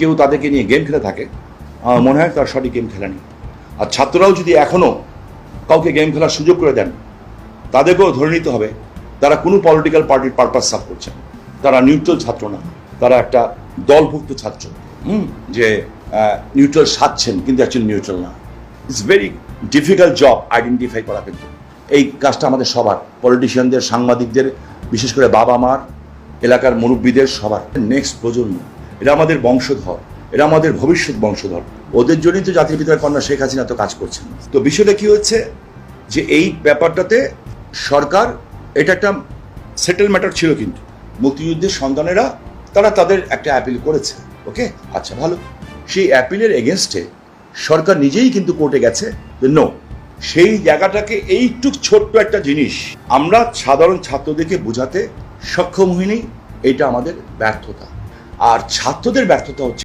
কেউ তাদেরকে নিয়ে গেম খেলে থাকে, আমার মনে হয় তার সঠিক গেম খেলেনি। আর ছাত্ররাও যদি এখনও কাউকে গেম খেলার সুযোগ করে দেন, তাদেরকেও ধরে নিতে হবে, তারা কোনো পলিটিক্যাল পার্টির পারপাস সার্ভ করছে। তারা নিউট্রাল ছাত্র না, তারা একটা দলভুক্ত ছাত্র, হুম, যে নিউট্রাল সাজছেন কিন্তু অ্যাকচুয়ালি নিউট্রাল না। It's very difficult job identify করা কিন্তু। এই কাজটা আমাদের সবার পলিটিশিয়ানদের সাংবাদিকদের, বিশেষ করে বাবা মার এলাকার মুরব্বীদের সবার। নেক্সট প্রজন্ম এরা আমাদের বংশধর, এরা আমাদের ভবিষ্যৎ বংশধর। ওদের জন্যই তো জাতির পিতার কন্যা শেখ হাসিনা তো কাজ করছেন। তো বিষয়টা কি হচ্ছে? যে এই ব্যাপারটাতে সরকার, এটা একটা সেটেল ম্যাটার ছিল কিন্তু। মুক্তিযুদ্ধের সন্তানেরা, তারা তাদের একটা অ্যাপিল করেছে ওকে আচ্ছা ভালো। সেই অ্যাপিলের এগেনস্টে সরকার নিজেই কিন্তু কোর্টে গেছে যে নো সেই জায়গাটাকে এইটুক ছোট্ট একটা জিনিস আমরা সাধারণ ছাত্রদেরকে বোঝাতে সক্ষম হইনি, এটা আমাদের ব্যর্থতা। আর ছাত্রদের ব্যর্থতা হচ্ছে